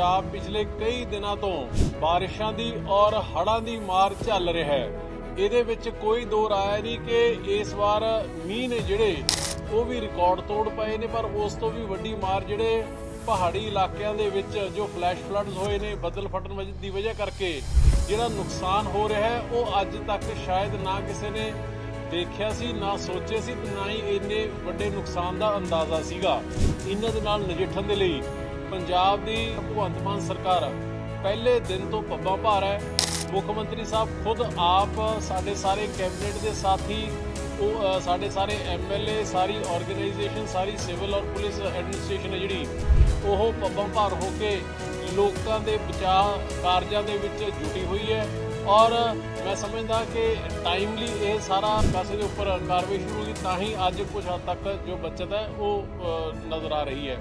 ਪੰਜਾਬ ਪਿਛਲੇ ਕਈ ਦਿਨਾਂ ਤੋਂ ਬਾਰਿਸ਼ਾਂ ਦੀ ਔਰ ਹੜ੍ਹਾਂ ਦੀ ਮਾਰ ਝੱਲ ਰਿਹਾ ਹੈ। ਇਹਦੇ ਵਿੱਚ ਕੋਈ ਦੋ ਰਾਏ ਨਹੀਂ ਕਿ ਇਸ ਵਾਰ ਮੀਂਹ ਨੇ ਜਿਹੜੇ, ਉਹ ਵੀ ਰਿਕਾਰਡ ਤੋੜ ਪਏ ਨੇ, ਪਰ ਉਸ ਤੋਂ ਵੀ ਵੱਡੀ ਮਾਰ ਜਿਹੜੇ ਪਹਾੜੀ ਇਲਾਕਿਆਂ ਦੇ ਵਿੱਚ ਜੋ ਫਲੈਸ਼ ਫਲੱਡਸ ਹੋਏ ਨੇ, ਬੱਦਲ ਫਟਣ ਵਜ- ਦੀ ਵਜ੍ਹਾ ਕਰਕੇ ਜਿਹੜਾ ਨੁਕਸਾਨ ਹੋ ਰਿਹਾ ਹੈ, ਉਹ ਅੱਜ ਤੱਕ ਸ਼ਾਇਦ ਨਾ ਕਿਸੇ ਨੇ ਦੇਖਿਆ ਸੀ, ਨਾ ਸੋਚਿਆ ਸੀ, ਤੇ ਨਾ ਹੀ ਇੰਨੇ ਵੱਡੇ ਨੁਕਸਾਨ ਦਾ ਅੰਦਾਜ਼ਾ ਸੀਗਾ। ਇਹਨਾਂ ਦੇ ਨਾਲ ਨਜਿੱਠਣ ਦੇ ਲਈ ਪੰਜਾਬ ਦੀ ਭਗਵੰਤ ਮਾਨ ਸਰਕਾਰ ਪਹਿਲੇ ਦਿਨ ਤੋਂ ਪੱਬਾਂ ਭਾਰ ਹੈ। ਮੁੱਖ ਮੰਤਰੀ ਸਾਹਿਬ ਖੁਦ ਆਪ ਸਾਡੇ ਸਾਰੇ ਕੈਬਨਿਟ ਦੇ ਸਾਥੀ, ਉਹ ਸਾਡੇ ਸਾਰੇ ਐਮਐਲਏ ਸਾਰੀ ਆਰਗੇਨਾਈਜੇਸ਼ਨ ਸਾਰੀ ਸਿਵਲ ਔਰ ਪੁਲਿਸ ਐਡਮਿਨਿਸਟ੍ਰੇਸ਼ਨ ਹੈ ਜਿਹੜੀ, ਉਹ ਪੱਬਾਂ ਭਾਰ ਹੋ ਕੇ ਲੋਕਾਂ ਦੇ ਬਚਾਅ ਕਾਰਜਾਂ ਦੇ ਵਿੱਚ ਜੁਟੀ ਹੋਈ ਹੈ। ਔਰ ਮੈਂ ਸਮਝਦਾ ਕਿ ਟਾਈਮਲੀ ਇਹ ਸਾਰਾ ਕਾਸੇ ਦੇ ਉੱਪਰ ਕਾਰਵਾਈ ਸ਼ੁਰੂ ਹੋਈ ਤਾਂ ਹੀ ਅੱਜ ਕੁਝ ਹੱਦ ਤੱਕ ਜੋ ਬਚਤ ਹੈ, ਉਹ ਨਜ਼ਰ ਆ ਰਹੀ ਹੈ।